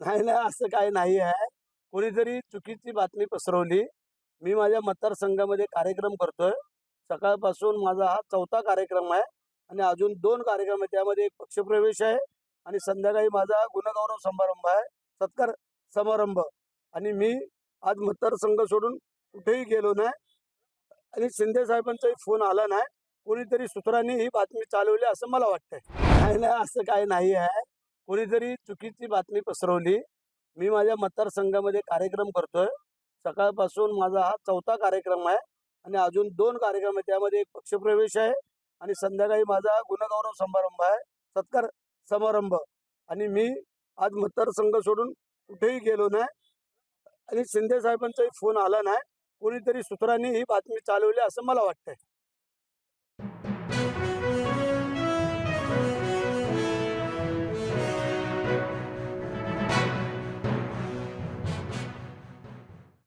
नाही नाही असं काही नाही आहे कोणीतरी चुकीची बातमी पसरवली. मी माझ्या मतदारसंघामध्ये कार्यक्रम करतोय. सकाळपासून माझा हा चौथा कार्यक्रम आहे आणि अजून दोन कार्यक्रम आहे त्यामध्ये एक पक्षप्रवेश आहे आणि संध्याकाळी माझा गुणगौरव समारंभ आहे. सत्कार समारंभ. आणि मी आज मतदारसंघ सोडून कुठेही गेलो नाही. आणि शिंदे साहेबांचाही फोन आला नाही. कोणीतरी सूत्रांनी ही बातमी चालवली असं मला वाटतंय. नाही नाही असं काही नाही आहे कोणीतरी चुकीची बातमी पसरवली मी माझ्या मतदारसंघामध्ये कार्यक्रम करतोय. सकाळपासून माझा हा चौथा कार्यक्रम आहे आणि अजून दोन कार्यक्रम आहे त्यामध्ये एक पक्षप्रवेश आहे आणि संध्याकाळी माझा गुणगौरव समारंभ आहे. सत्कार समारंभ. आणि मी आज मतदारसंघ सोडून कुठेही गेलो नाही. आणि शिंदे साहेबांचाही फोन आला नाही. कोणीतरी सूत्रांनी ही बातमी चालवली असं मला वाटतंय.